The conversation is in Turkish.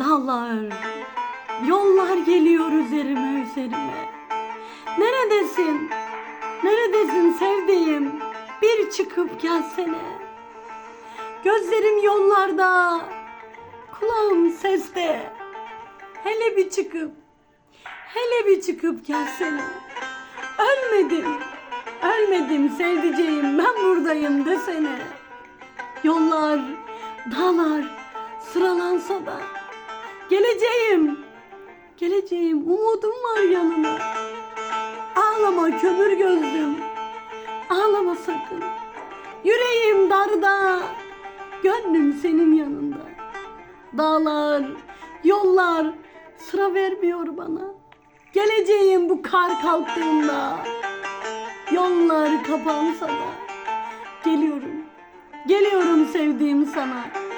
Dağlar, yollar geliyor üzerime üzerime. Neredesin? Neredesin sevdiğim? Bir çıkıp gelsene. Gözlerim yollarda, kulağım seste. Hele bir çıkıp, hele bir çıkıp gelsene. Ölmedim, ölmedim sevdiceğim ben buradayım desene. Yollar, dağlar sıralansa da geleceğim, geleceğim umudum var yanına. Ağlama kömür gözlüm, ağlama sakın. Yüreğim darda, gönlüm senin yanında. Dağlar, yollar sıra vermiyor bana. Geleceğim bu kar kalktığında. Yollar kapansa da geliyorum. Geliyorum sevdiğim sana.